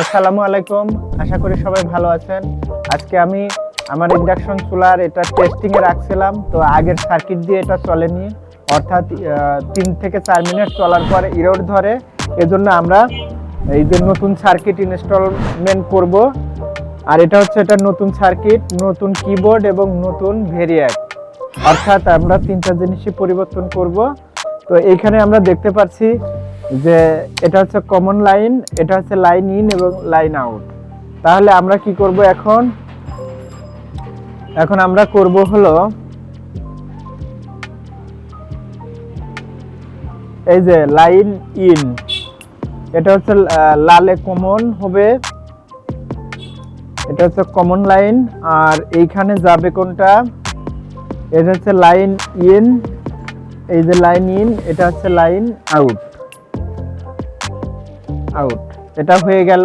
আসসালামু আলাইকুম। আশা করি সবাই ভালো আছেন। আজকে আমি আমার ইন্ডাকশন চুলার এটা টেস্টিংয়ে রাখছিলাম। তো আগের সার্কিট দিয়ে এটা চলেনি। অর্থাৎ তিন থেকে চার মিনিট চলার পর ইরোড ধরে। এজন্য আমরা এই যে নতুন সার্কিট ইনস্টলমেন্ট করব। আর এটা হচ্ছে এটা নতুন সার্কিট নতুন কিবোর্ড এবং নতুন ভেরিয়াক অর্থাৎ আমরা তিনটা জিনিসই পরিবর্তন করব। তো এইখানে আমরা দেখতে পাচ্ছি যে এটা হচ্ছে কমন লাইন এটা হচ্ছে লাইন ইন এবং লাইন আউট তাহলে আমরা কি করব এখন? এখন আমরা করব হলো, এই যে লাইন ইন এটা হচ্ছে লালে কমন হবে। এটা হচ্ছে কমন লাইন আর এইখানে যাবে কোনটা? এটা হচ্ছে লাইন ইন এই যে লাইন ইন এটা হচ্ছে লাইন আউট আউট এটা হয়ে গেল।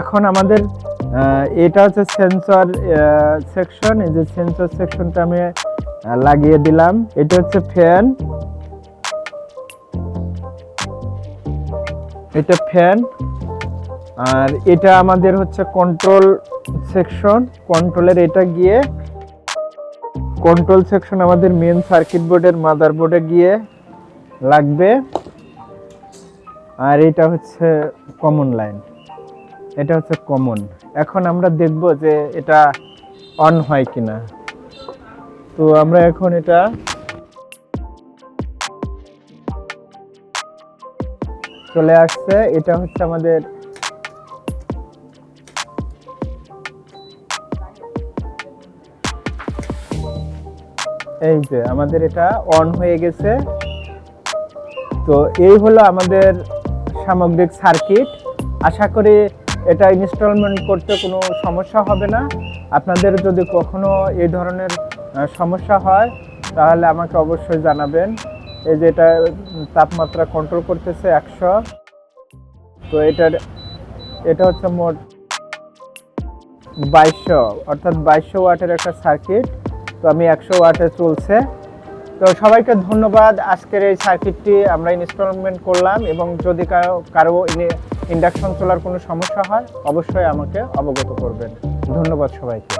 এখন আমাদের এটা হচ্ছে সেন্সর সেকশন এই যে সেন্সর সেকশনটা আমি লাগিয়ে দিলাম। এটা হচ্ছে ফ্যান এটা ফ্যান আর এটা আমাদের হচ্ছে কন্ট্রোল সেকশন কন্ট্রোলের এটা গিয়ে কন্ট্রোল সেকশন আমাদের মেন সার্কিট বোর্ডের মাদার বোর্ডে গিয়ে লাগবে। আর এটা হচ্ছে কমন লাইন এটা হচ্ছে কমন এখন আমরা দেখব যে এটা অন হয় কিনা। তো আমরা এখন এটা চলে আসছে। এটা হচ্ছে আমাদের এই যে আমাদের এটা অন হয়ে গেছে। তো এই হলো আমাদের সামগ্রিক সার্কিট। আশা করি এটা ইনস্টলমেন্ট করতে কোনো সমস্যা হবে না। আপনাদের যদি কখনো এই ধরনের সমস্যা হয়, তাহলে আমাকে অবশ্যই জানাবেন। এই যে এটা তাপমাত্রা কন্ট্রোল করতেছে একশো। তো এটার, এটা হচ্ছে মোট বাইশশো, অর্থাৎ বাইশশো ওয়াটের একটা সার্কিট তো আমি একশো ওয়াটে চলছে। তো সবাইকে ধন্যবাদ। আজকের এই সার্কিটটি আমরা ইনস্টলমেন্ট করলাম এবং যদি কারও কারও ইন্ডাকশন চলার কোনো সমস্যা হয়, অবশ্যই আমাকে অবগত করবেন। ধন্যবাদ সবাইকে।